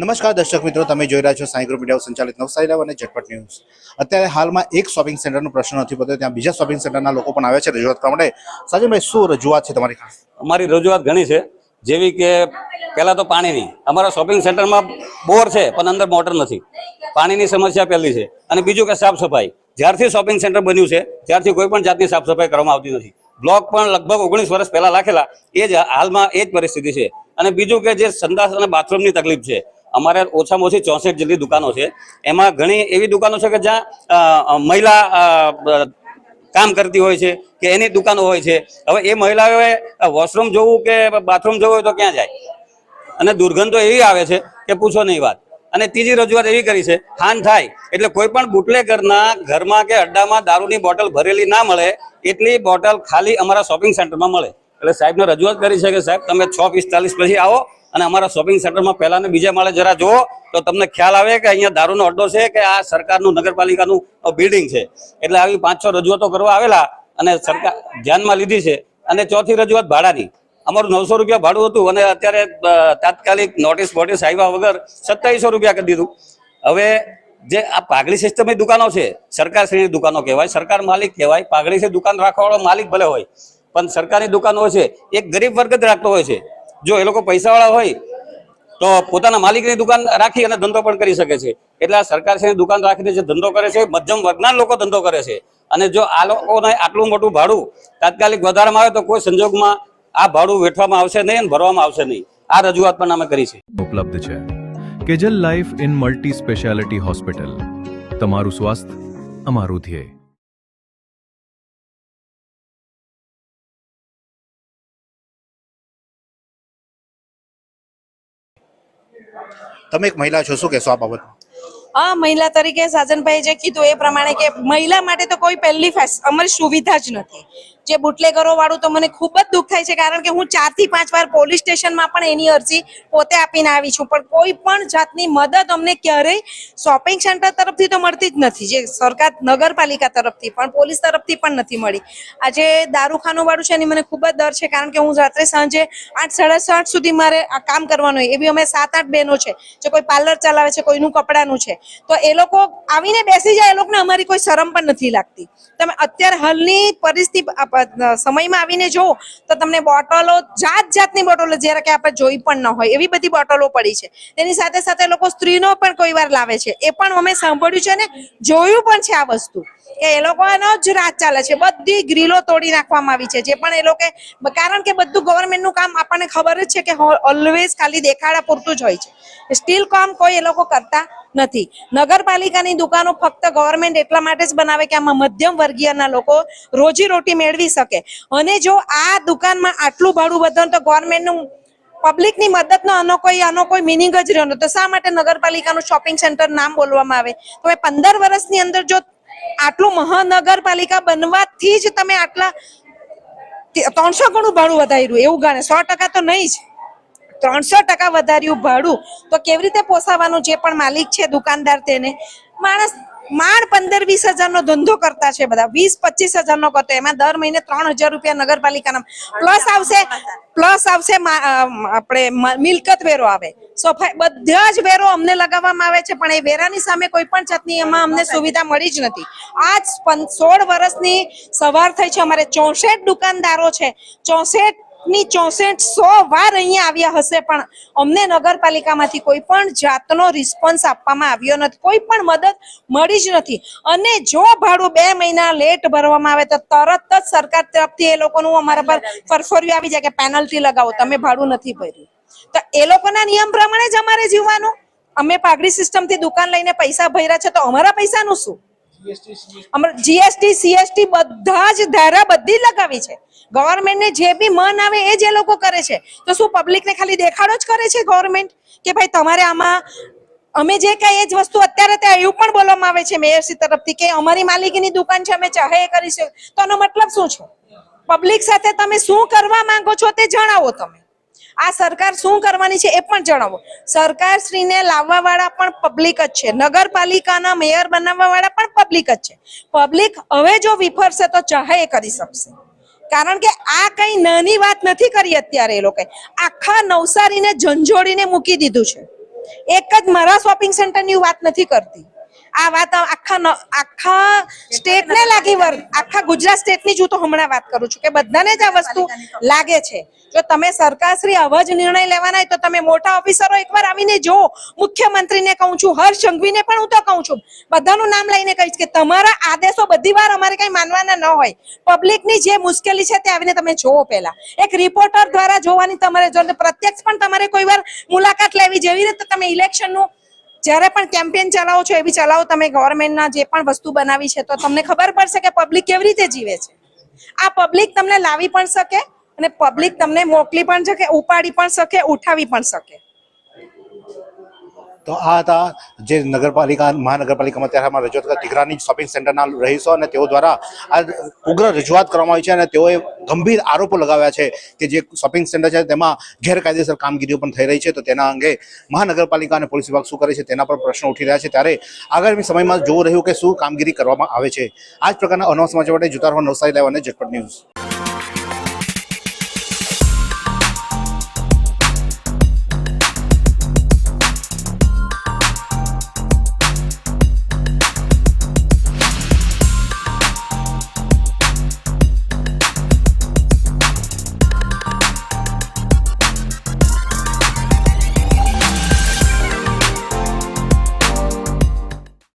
નમસ્કાર દર્શક મિત્રો, તમે જોઈ રહ્યા છો સાંઈ ગ્રુપ મીડિયા સંચાલિત નવસારી લાઈવ અને ઝટપટ ન્યૂઝ. અત્યારે હાલમાં એક શોપિંગ સેન્ટરનો પ્રશ્ન નથી પડતો ત્યાં બીજા શોપિંગ સેન્ટરના લોકો પણ આવે છે રજૂઆત કરવા માટે. સાજનભાઈ, શું રજૂઆત છે તમારી અમારી રજૂઆત ઘણી છે, જેવી કે પહેલાં તો પાણીની. અમારા શોપિંગ સેન્ટરમાં બોર છે, પણ અંદર મોટર નથી. પાણીની સમસ્યા પહેલી છે. અને બીજું કે સાફ સફાઈ. જ્યારથી શોપિંગ સેન્ટર બન્યું છે, ત્યારથી કોઈ પણ જાતની સાફ સફાઈ કરવામાં આવતી નથી. બ્લોક પણ લગભગ ઓગણીસ વર્ષ પહેલાં રાખેલા એ જ હાલમાં એ જ પરિસ્થિતિ છે. અને બીજું કે જે સંદાસ અને બાથરૂમની તકલીફ છે અમારે ઓછામાં ઓછી ચોસઠ જેટલી દુકાનો છે. એમાં ઘણી એવી દુકાનો છે કે જ્યાં મહિલા કામ કરતી હોય છે કે એની દુકાનો હોય છે. હવે એ મહિલાઓએ વોશરૂમ જોવું કે બાથરૂમ જવું હોય તો ક્યાં જાય? અને દુર્ગંધ તો એવી આવે છે કે પૂછો નહીં વાત. અને ત્રીજી રજૂઆત એવી કરી છે, હાન થાય. એટલે કોઈ પણ બુટલેકરના ઘરમાં કે અડ્ડામાં દારૂની બોટલ ભરેલી ના મળે, એટલી બોટલ ખાલી અમારા શોપિંગ સેન્ટરમાં મળે. એટલે સાહેબને રજૂઆત કરી છે કે સાહેબ, તમે છ પિસ્તાલીસ પછી આવો અને અમારા શોપિંગ સેન્ટરમાં પહેલા બીજા માળે જરા જુઓ તો તમને ખ્યાલ આવે કે અહીંયા દારૂનો અડ્ડો છે કે આ સરકારનું નગરપાલિકાનું બિલ્ડિંગ છે. એટલે આવી પાંચ, છ રજૂઆતો કરવા આવેલા અને સરકાર ધ્યાનમાં લીધી છે. અને ચોથી રજૂઆત ભાડાની. અમારું નવસો રૂપિયા ભાડું હતું અને અત્યારે તાત્કાલિક નોટિસ વોટિસ આવ્યા વગર સત્તાવીસો રૂપિયા કરી દીધું. હવે જે આ પાઘડી સિસ્ટમની દુકાનો છે સરકાર શ્રેણી દુકાનો કહેવાય, સરકાર માલિક કહેવાય પાઘડી છે દુકાન રાખવાવાળો માલિક ભલે હોય પણ સરકારની દુકાનો છે, એક ગરીબ વર્ગ જ રાખતો હોય છે. જો એ લોકો પૈસાવાળા હોય, તો પોતાના માલિકની દુકાન રાખી અને ધંધો પણ કરી શકે છે. એટલે આ સરકાર છે દુકાન રાખીને જે ધંધો કરે છે, મધ્યમ વર્ગના લોકો ધંધો કરે છે. અને જો આ લોકોને આટલું મોટું ભાડું તાત્કાલિક વધારવામાં આવે તો કોઈ સંજોગમાં આ ભાડું વેઠવામાં આવશે નહીં અને ભરવામાં આવશે નહીં. આ રજૂઆત પણ અમે કરી છે. ઉપલબ્ધ છે. Kejal life in multi speciality hospital. તમારું સ્વાસ્થ્ય, અમારું ધ્યેય. તમે એક મહિલા છો, શું કહેશો આ બાબત આ મહિલા તરીકે સાજનભાઈ જે કીધું એ પ્રમાણે કે મહિલા માટે તો કોઈ પહેલી અમારી સુવિધા જ નથી. જે બુટલેગરો વાળું તો મને ખૂબ જ દુઃખ થાય છે, કારણ કે હું ચારથી પાંચ વાર પોલીસ સ્ટેશનમાં પણ એની અરજી પોતે આપીને આવી છું. પણ કોઈ પણ જાતની મદદ અમને ક્યારેય શોપિંગ સેન્ટર તરફથી તો મળતી જ નથી, જે સરકાર નગરપાલિકા તરફથી પણ, પોલીસ તરફથી પણ નથી મળી. આજે દારૂખાનું વાળું છે એની મને ખૂબ જ ડર છે, કારણ કે હું રાત્રે સાંજે આઠ, સાડા સાત સુધી મારે આ કામ કરવાનું હોય. એવી અમે સાત, આઠ બહેનો છે, જે કોઈ પાર્લર ચલાવે છે, કોઈનું કપડાનું છે. તો એ લોકો આવીને બેસી જાય, એ લોકોને અમારી કોઈ શરમ પણ નથી લાગતી. તમે અત્યારે હાલની પરિસ્થિતિ સમયમાં આવીને જુઓ તો તમને બોટલો જાત જાતની બોટલો જ્યારે કે આપણે જોઈ પણ ન હોય, એવી બધી બોટલો પડી છે. તેની સાથે સાથે લોકો સ્ત્રીનો પણ કોઈ વાર લાવે છે. એ પણ અમે સાંભળ્યું છે ને જોયું પણ છે આ વસ્તુ. કે એ લોકોનો જ રાત ચાલે છે. બધી ગ્રીલો તોડી નાખવામાં આવી છે. જે પણ એ લોકો, કારણ કે બધું ગવર્મેન્ટનું કામ આપણને ખબર જ છે કે ઓલવેઝ ખાલી દેખાડા પૂરતું જ હોય છે. સ્ટીલ કામ કોઈ એ લોકો કરતા નથી. નગરપાલિકાની દુકાનો ફક્ત ગવર્મેન્ટ એટલા માટે જ બનાવે કે આમાં મધ્યમ વર્ગીયના લોકો રોજી રોટી મેળવી શકે. અને જો આ દુકાનમાં આટલું ભાડું વધે તો ગવર્મેન્ટનું પબ્લિકની મદદનો આનો કોઈ આનો કોઈ મિનિંગ જ રહ્યો નતો શા માટે નગરપાલિકાનું શોપિંગ સેન્ટર નામ બોલવામાં આવે? તો એ પંદર વર્ષની અંદર જો આટલું મહાનગરપાલિકા બનવાથી જ તમે આટલા ત્રણસો ગણું ભાડું વધાર્યું. એવું ગણે. સો ટકા તો નહીં જ. ત્રણસો ટકા વધાર્યું ભાડું. તો કેવી રીતે પોસાવાનું જે પણ માલિક છે, દુકાનદાર તેને? માણસ માણ પંદર વીસ હજારનો ધંધો કરતા છે બધા. વીસ પચીસ હજારનો કરતો. એમાં દર મહિને ત્રણ હજાર રૂપિયા નગરપાલિકાના પ્લસ આવશે પ્લસ આવશે આપણે મિલકત વેરો આવે. સફાઈ બધા જ વેરો અમને લગાવવામાં આવે છે, પણ એ વેરાની સામે કોઈ પણ જાતની એમાં અમને સુવિધા મળી જ નથી. આજ સોળ વર્ષની સવાર થઈ છે. અમારે ચોસઠ દુકાનદારો છે. ચોસઠ ની ચોસઠ સો વાર અહીંયા આવ્યા હશે, પણ અમને નગરપાલિકામાંથી કોઈ પણ જાતનો રિસ્પોન્સ આપવામાં આવ્યો નથી. કોઈ પણ મદદ મળી જ નથી. અને જો ભાડું બે મહિના લેટ ભરવામાં આવે, તો તરત જ સરકાર તરફથી એ લોકોનું અમારા પર પરફોર્યું આવી જાય કે પેનલ્ટી લગાવો. તમે ભાડું નથી ભર્યું. તો એ લોકોના નિયમ પ્રમાણે જ અમારે જીવવાનું. અમે પાઘડી સિસ્ટમથી દુકાન લઈને પૈસા ભર્યા છે, તો અમારા પૈસાનું શું? જીએસટી સીએસટી બધા જ ધારા બધી લગાવી છે. ગવર્મેન્ટને જે બી મન આવે એ જ લોકો કરે છે. તો શું પબ્લિકને ખાલી દેખાડો જ કરે છે ગવર્મેન્ટ કે ભાઈ તમારે આમાં અમે જે કઈ એ જ વસ્તુ અત્યારે ત્યાં એવું પણ બોલવામાં આવે છે મેયરશ્રી તરફથી કે અમારી માલિકીની દુકાન છે, અમે ચાહે કરીશું તો આનો મતલબ શું છે? પબ્લિક સાથે તમે શું કરવા માંગો છો તે જણાવો તમે. આ સરકાર શું કરવાની છે એ પણ જણાવો. સરકાર શ્રીને લાવવા વાળા પણ પબ્લિક જ છે. નગરપાલિકાના મેયર બનાવવા વાળા પણ પબ્લિક જ છે. પબ્લિક હવે જો વિફરશે તો ચાહે એ કરી શકશે. કારણ કે આ કઈ નાની વાત નથી કરી અત્યારે એ લોકોએ. આખા નવસારીને ઝંઝોડીને મૂકી દીધું છે. એક જ મારા શોપિંગ સેન્ટરની વાત નથી કરતી. આ વાત આખા આખા આખા સ્ટેટને લાગી વર આખા ગુજરાત સ્ટેટની જ તો હમણાં વાત કરું છું કે બધાને જ આ વસ્તુ લાગે છે. જો તમે સરકારશ્રી આવા જ નિર્ણય લેવાના હોય તો તમે મોટા ઓફિસરો એકવાર આવીને જો. મુખ્યમંત્રીને કહું છું, હર્ષ સંઘવીને પણ હું તો કહું છું. બધાનું નામ લઈને કહીશ કે તમારા આદેશો બધી વાર અમારે કઈ માનવાના ન હોય. પબ્લિકની જે મુશ્કેલી છે તે આવીને તમે જોવો પહેલા. એક રિપોર્ટર દ્વારા જોવાની તમારે જો પ્રત્યક્ષ પણ તમારે કોઈ વાર મુલાકાત લેવી જેવી રીતે તમે ઇલેક્શનનું જ્યારે પણ કેમ્પેન ચલાવો છો એવી ચલાવો. તમે ગવર્મેન્ટના જે પણ વસ્તુ બનાવી છે, તો તમને ખબર પડશે કે પબ્લિક કેવી રીતે જીવે છે. આ પબ્લિક તમને લાવી પણ શકે અને પબ્લિક તમને મોકલી પણ શકે, ઉપાડી પણ શકે, ઉઠાવી પણ શકે. તો આ હતા જે નગરપાલિકા, મહાનગરપાલિકામાં ત્યારે રજૂઆત કરતા ટીકરાની શોપિંગ સેન્ટરના રહીશો અને તેઓ દ્વારા આ ઉગ્ર રજૂઆત કરવામાં આવી છે અને તેઓએ ગંભીર આરોપો લગાવ્યા છે કે જે શોપિંગ સેન્ટર છે તેમાં ગેરકાયદેસર કામગીરીઓ પણ થઈ રહી છે. તો તેના અંગે મહાનગરપાલિકા અને પોલીસ વિભાગ શું કરે છે તેના પર પ્રશ્નો ઉઠી રહ્યા છે. ત્યારે આગામી સમયમાં જોવું રહ્યું કે શું કામગીરી કરવામાં આવે છે. આ જ પ્રકારના અનવ સમાચાર માટે જોતા રહો નવસારી લાઈવ અને ઝટપટ ન્યૂઝ.